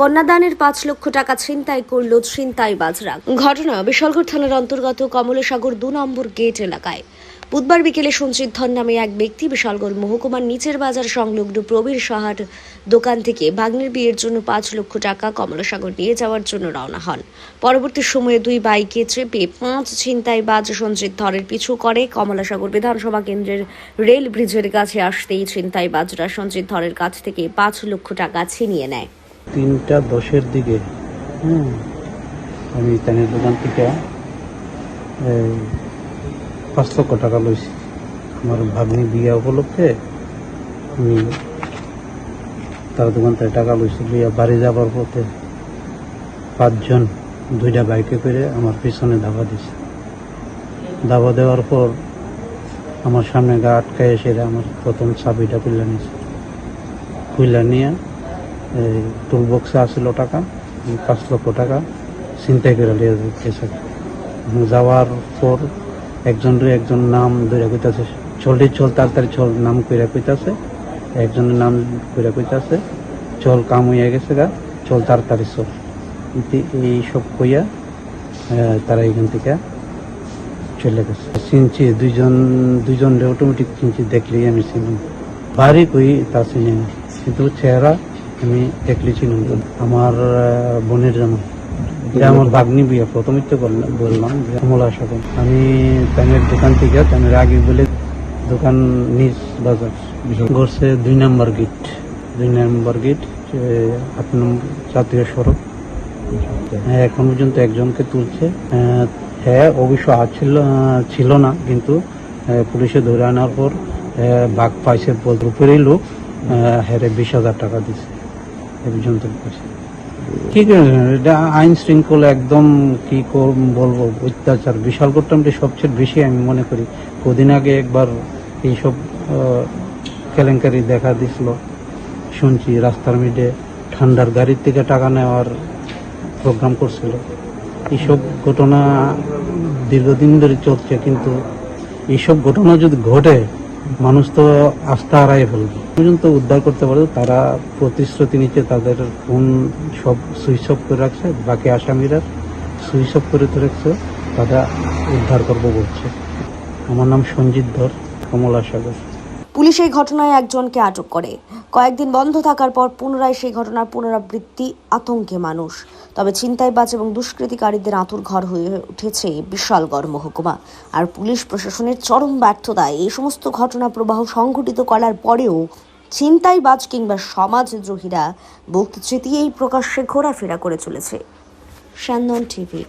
কন্যাদানের পাঁচ লক্ষ টাকা ছিনতাই করল ছিনতাই বাজরা ঘটনা বিশালগড় থানার অন্তর্গত কমলসাগর দু নম্বর গেট এলাকায়। বুধবার বিকেলে সঞ্জিত ধর নামে এক ব্যক্তি বিশালগড় মহকুমার নিচের বাজার সংলগ্ন প্রবীর সাহার দোকান থেকে ভাগ্নের বিয়ের জন্য পাঁচ লক্ষ টাকা কমলাসাগর নিয়ে যাওয়ার জন্য রওনা হন। পরবর্তী সময়ে দুই বাইকে চেপে পাঁচ ছিনতাই বাজ সঞ্জিত ধরের পিছু করে। কমলাসাগর বিধানসভা কেন্দ্রের রেল ব্রিজের কাছে আসতেই ছিনতাই বাজরা সঞ্জিত ধরের কাছ থেকে পাঁচ লক্ষ টাকা ছিনিয়ে নেয়। তিনটা দশের দিকে। হুম। আমি তানের দোকান থেকে পাঁচ লক্ষ টাকা লইছি। আমার ভাগ্নি বিয়া উপলক্ষে আমি তার দোকান থেকে টাকা লইছি বিয়া বাড়ি যাবার পথে পাঁচজন দুইটা বাইকে করে আমার পিছনে ধাবা দিছে। ধাবা দেওয়ার পর আমার সামনে গা আটকায় এসে আমার প্রথম চাবিটা খুললা নিয়েছে খুলে নিয়ে এই টুল বক্সে আসছিল টাকা পাঁচ লক্ষ টাকা চিন্তাই করে যাওয়ার পর একজন একজন নাম ধরে কইতাছে চলটি চল তাড়াতাড়ি চল নাম কইরা কইতাছে, একজনের নাম কইরা কইতাছে, চল কাম হইয়া গেছে গা, চল তাড়াতাড়ি চল। এই সব কইয়া তারা এখান থেকে চলে গেছে। চিনছি, দুইজন দুইজন অটোমেটিক চিনছি, দেখলেই আমি চিনি। বাড়ি কই তা চিনি কিন্তু চেহারা আমি দেখলে চিনি না। আমার বোনের যেমন এটা আমার বাগনি বিয়ে, প্রথমে তো বললাম যে সাগর আমি তানের দোকান থেকে তানের আগে বলে দোকান নিজ বাজার। ঘরছে দুই নম্বর গেট। দুই নম্বর গেট আট নম্বর জাতীয় সড়ক। হ্যাঁ এখন পর্যন্ত একজনকে তুলছে। হ্যাঁ অবশ্য হাত ছিল না, কিন্তু পুলিশে ধরে আনার পর বাঘ পাইছে। উপরেই লোক হ্যাঁ বিশ হাজার টাকা দিছে। ঠিক আছে এটা আইন শৃঙ্খলা একদম কি বলব? অত্যাচার, বিশাল করতামটি সবচেয়ে বেশি আমি মনে করি। কদিন আগে একবার এইসব কেলেঙ্কারি দেখা দিছিল। শুনছি রাস্তার মিডে ঠান্ডার গাড়ির থেকে টাকা নেওয়ার প্রোগ্রাম করছিল। এইসব ঘটনা দীর্ঘদিন ধরে চলছে, কিন্তু এইসব ঘটনা যদি ঘটে মানুষ তো আস্থা হারাই ফেলবে। পর্যন্ত উদ্ধার করতে পারবে তারা প্রতিশ্রুতি নিচ্ছে তাদের ফোন সব সুইচ অফ করে রাখছে, বাকি আসামিরা সুইচ অফ করে তো রাখছে, তারা উদ্ধার করব বলছে। আমার নাম সঞ্জিত ধর, কমলা সাগর। পুলিশ এই ঘটনায় একজনকে আটক করে। কয়েকদিন বন্ধ থাকার পর পুনরায় সেই ঘটনার পুনরাবৃত্তি আতঙ্কে মানুষ। তবে ছিনতাইবাজ এবং দুষ্কৃতিকারীদের আঁতুর ঘর হয়ে উঠেছে বিশালগড় মহকুমা। আর পুলিশ প্রশাসনের চরম ব্যর্থতায় এই সমস্ত ঘটনা প্রবাহ সংঘটিত করার পরেও ছিনতাইবাজ কিংবা সমাজদ্রোহীরা বুক চিতিয়েই প্রকাশ্যে ঘোরাফেরা করে চলেছে। স্যান্দন টিভি